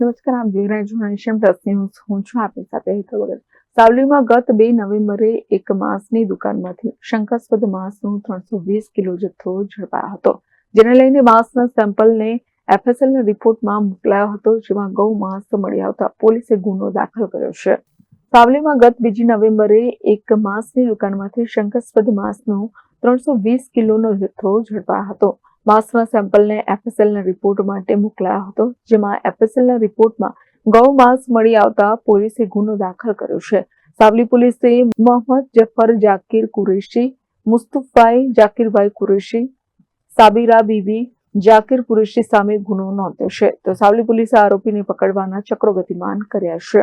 નમસ્કાર આપ જોઈ રહ્યા હું છું આપની સાથે હેતલ વગર. સાવલીમાં ગત બે નવેમ્બરે એક માંસની દુકાનમાંથી શંકાસ્પદ માંસનો ત્રણસો વીસ કિલો જથ્થો ઝડપાયો હતો, જેને લઈને માંસના સેમ્પલને એફએસએલના રિપોર્ટમાં મોકલાયો હતો, જેમાં ગૌ માંસ મળી આવતા પોલીસે ગુનો દાખલ કર્યો છે. સાવલીમાં ગત બીજી નવેમ્બરે એક માંસની દુકાનમાંથી શંકાસ્પદ માંસનો ત્રણસો વીસ કિલોનો જથ્થો ઝડપાયો હતો. માંસના સેમ્પલને એફએસએલના રિપોર્ટ માટે મોકલાયો હતો, જેમાં એફએસએલના રિપોર્ટમાં ગૌ માંસ મળી આવતા પોલીસે ગુનો દાખલ કર્યો છે. સાવલી પોલીસે મોહમ્મદ જફર જાકીર કુરેશી મુસ્તુફભાઈ જાકીરભાઈ કુરેશી, સાબિરા બીબી જાકીર કુરેશી સામે ગુનો નોંધ્યો છે. તો સાવલી પોલીસે આરોપીને પકડવાના ચક્રો ગતિમાન કર્યા છે.